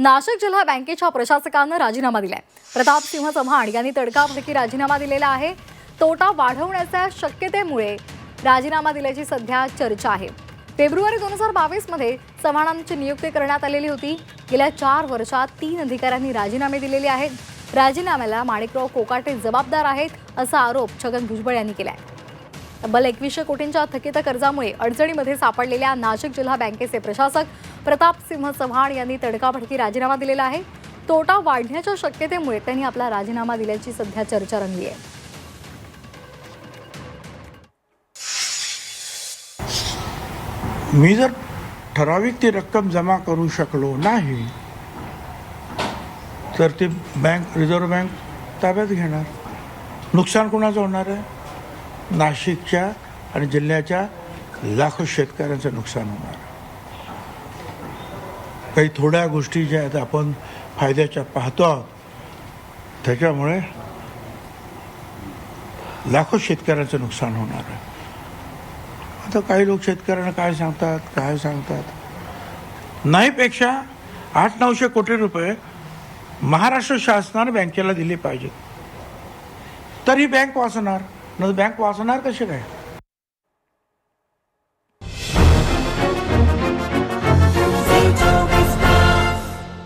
नाशिक जिल्हा बँकेच्या प्रशासकानं राजीनामा दिलाय. प्रताप सिंह चव्हाण यांनी तडकाफडकी राजीनामा दिलेला आहे. तोटा वाढवण्याच्या शक्यतेमुळे राजीनामा दिल्याची सध्या चर्चा आहे. फेब्रुवारी दोन हजार बावीसमध्ये चव्हाणांची नियुक्ती करण्यात आलेली होती. गेल्या चार वर्षात तीन अधिकाऱ्यांनी राजीनामे दिलेले आहेत. राजीनाम्याला माणिकराव कोकाटे जबाबदार आहेत असा आरोप छगन भुजबळ यांनी केला आहे तब्बल एकवीसशे कोटींच्या थकीत कर्जामुळे अडचणीमध्ये सापडलेल्या नाशिक जिल्हा बँकेचे प्रशासक प्रताप सिंह चव्हाण यांनी तडकाफडकी राजीनामा दिलेला आहे. तोटा वाढण्याच्या शक्यतेमुळे त्यांनी आपला राजीनामा दिल्याची सध्या चर्चा रंगली आहे. मी जर ठराविक ती रक्कम जमा करू शकलो नाही तर ती बँक रिझर्व्ह बँक ताब्यात घेणार. नुकसान कोणाचं होणार आहे? नाशिकच्या आणि जिल्ह्याच्या लाखो शेतकऱ्यांचं नुकसान होणार. काही थोड्या गोष्टी ज्या आहेत आपण फायद्याच्या पाहतो आहोत त्याच्यामुळे लाखो शेतकऱ्यांचं नुकसान होणार आहे. आता काही लोक शेतकऱ्यांना काय सांगतात काय सांगतात? नाहीपेक्षा आठ नऊशे कोटी रुपये महाराष्ट्र शासनाने बँकेला दिले पाहिजेत. तर ही बँक वाचणार. न बँक वाचणार कसे काय?